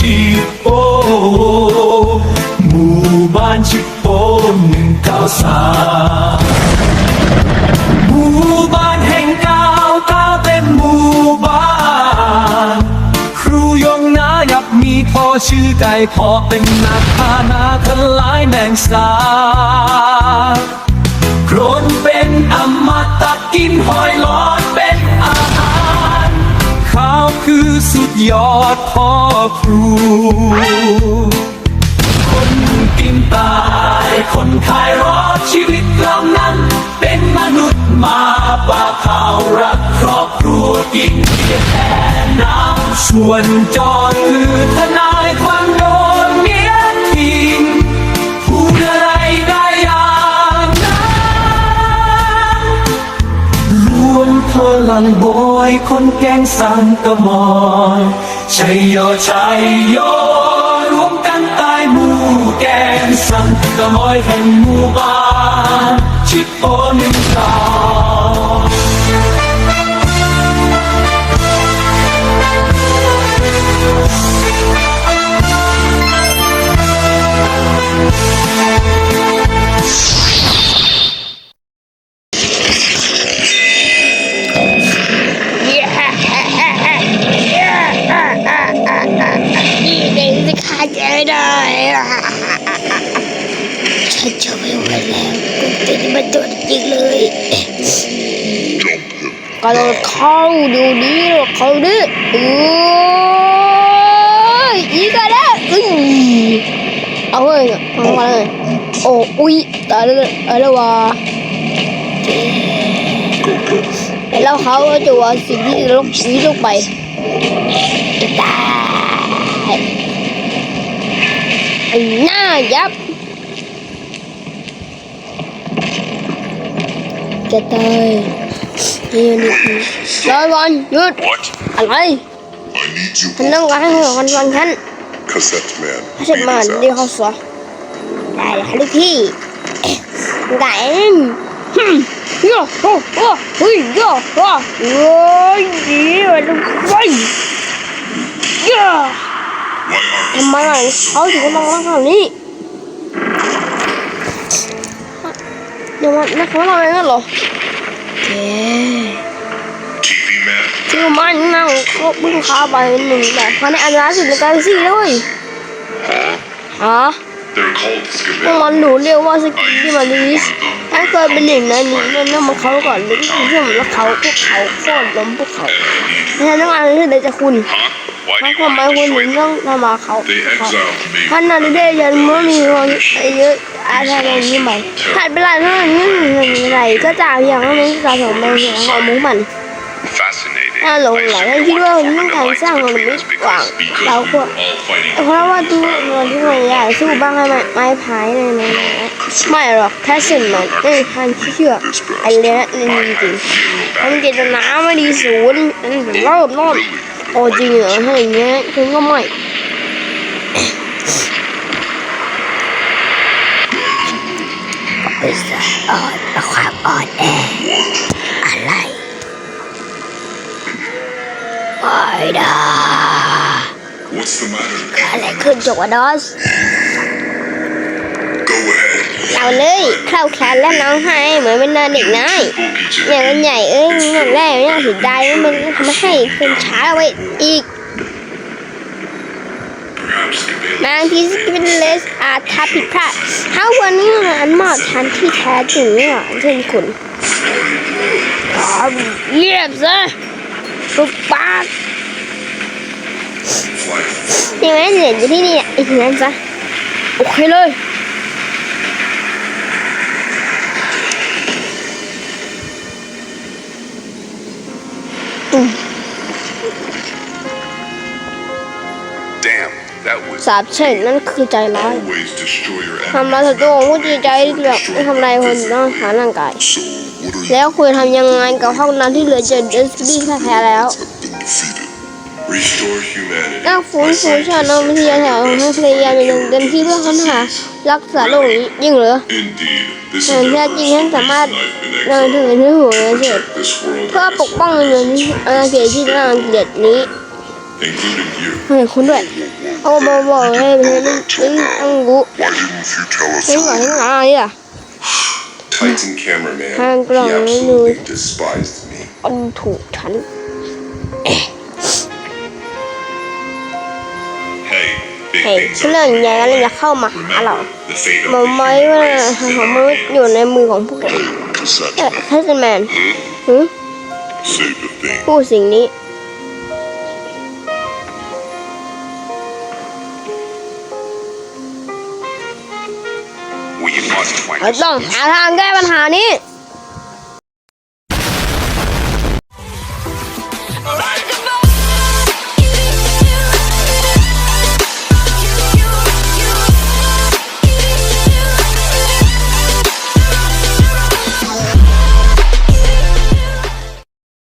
ชิโปหมู่บ้านชิโปหนึ่งเก้าสามหมู่บ้านแห่งเก้าเก้าเต็มหมู่บ้านครูยงนายับมีพ่อชื่อไก่พ่อเป็นนักพานาทลายแมงสาโกรนเป็นอมตะกินหอยล้อ ยอดพ่อครู คนกินตาย คนขายรอดชีวิตเรานั้น เป็นมนุษย์มาปาข่าวรักครอบครัวกินเพียแทนน้ำส่วนจอดคือทนายความโดนเมียทิ้งพูดอะไรได้อย่างนั้นรวมพลังบอ ยคนแกงสังกมอนชัยโยชัยโยรวมกันตายหมู่แกงสังกมอยแห่งหมู่บ้านชิดโอนตา ฉันจะไม่ไหวแล้วกูเป็นมันจริงเลยกระโดดเข้าดูดิเข้าดิเอ้ยอีกแล้วอุ้ยเอาเว้ยเอามาเลยโอ้อุ้ยตายแล้วตายแล้ววะแล้วเขาจะว่าสิ่งที่ลงชีวิตลงไปตายหน้ายับ จะตายนี่นี่รอยวันหยุด What? อะไร I need you ฉันต้องการให้หัวกันฟังฉัน Cassette man. ถ้าฉันมา Lead us เรียก out. เขาสวได้เลยค่ะลูกพี่ไก่ฮึมโย่โอ้โอ้เฮ้ยโย่โอ้โอ้ยดีมันไปโย่ Why are ทำไมอะเขาถึงต้องรักแบบนี้ เดี๋ยวมันนักเขาทำอะไรกันเหรอเจ๊ TV man? ชื่อมันนั่งเขาเพิ่งค้าไปหนึ่งแบบภายในอันล่าสุดในกาแล็กซี่เลย Huh? ฮะ They're called พวก Scavenger. มันหนูเรียกว่าสกินที่มันดีสถ้าเคยเป็นหนึ่งในนี้นั่นนั่นมันเขาก่อนหรือที่เชื่อมแล้วเขาพวกเขาโคตรล้มพวกเขา And I need you. แทนต้องการที่เดจะคุณ Huh? Why ถ้า do you ทำไม want คุณ to ถึง destroy ต้อง them? ทำมาเขา They exiled me. ท่านนาฬิเดยันเมื่อมีคนเยอะอะไรอย่างนี้ไหมถัดไปหลายเท่านี้อะไรก็จากอย่างนั้นสะสมไปเห็นของมุ้งมัน Fascinating. ถ้าหลงไหล I ให้คิดว่า want to เรื่องการสร้างมันไม่หวังเรา we ควรเพราะว่าทุกคนที่คนอยากสู้บ้างให้ไม้พายเลยนะไม่หรอกแค่สิ่งนั้นไม่ทางเชื่อไอ้เลี้ยนี่จริงๆมันเจตนาไม่ดีศูนย์นั่นเป็นเริ่มต้นโอ้จริงเหรอถ้าอย่างเงี้ยคุณก็ไม่เป็นสายอ่อนความอ่อนแอ ไม่ได้ What's the matter? อะไรขึ้นจกวะดอส Go ahead. เอาเลยเข้าแขนและน้องให้เหมือนเป็นเด็กน้อย Spooky เนี่ย Jim. มันใหญ่เอ้ยมันแรกเนี่ยถึงได้มันทำให้เป็นช้าไปอีก Perhaps Scavenger บางทีสกินเลสอาจทำผิดพลาดถ้าวันนี้อันมอบทันที่แท้จริงเนี่ยเช่นคุณเยียบซะปุบปาก flight. นี่ไหมเหรียญอยู่ที่นี่อะไอ้ที่นั้นซะโอเคเลย Damn, that was สาบเช่นนั่นคือใจร้าย always destroy your ทำลายศัตรูของผู้จิตใจแบบไม่ทำลายคนต้องหาร่างกาย So, what are you แล้วคุณทำยังไงกับห้องนั้นที่เหลือเจอเดสกี้แพ้แล้ว have been defeated? Restore humanity. นักฟื้นฟูชาตินักวิทยาศาสตร์ให้พยายามอย่างเต็มที่เพื่อค้นหารักษาโรคนี้ยิ่งเหรอ Indeed, this แต่แท้จริงฉัน endeavor สามารถ is knife เดิน in ถึง exile. ที่หัวเฉย This world เพื่อ has ปกป้องเงินอาณาเขตที่น่าเกลียดนี้ including you. เห็นคุณด้วยเอามาบอกให้เพื่อนเอ้ยอังกู Why didn't you tell us เฮ้ยหวังอะไรอะ Titan cameraman, he Hang on, absolutely despised me. อันถูกฉัน เฮ้ย things เรื่อง are ใหญ่แล้วจะเข้ามาหาเรา The fate of มา the ไหม human ว่า race is in ของ our มนุษย์ hands. อยู่ในมือของพวกเรา Cassette เออ man, ทัสแมนหือ say the thing. พูดสิ่งนี้ We must find เราต้องหาทางแก้ปัญหานี้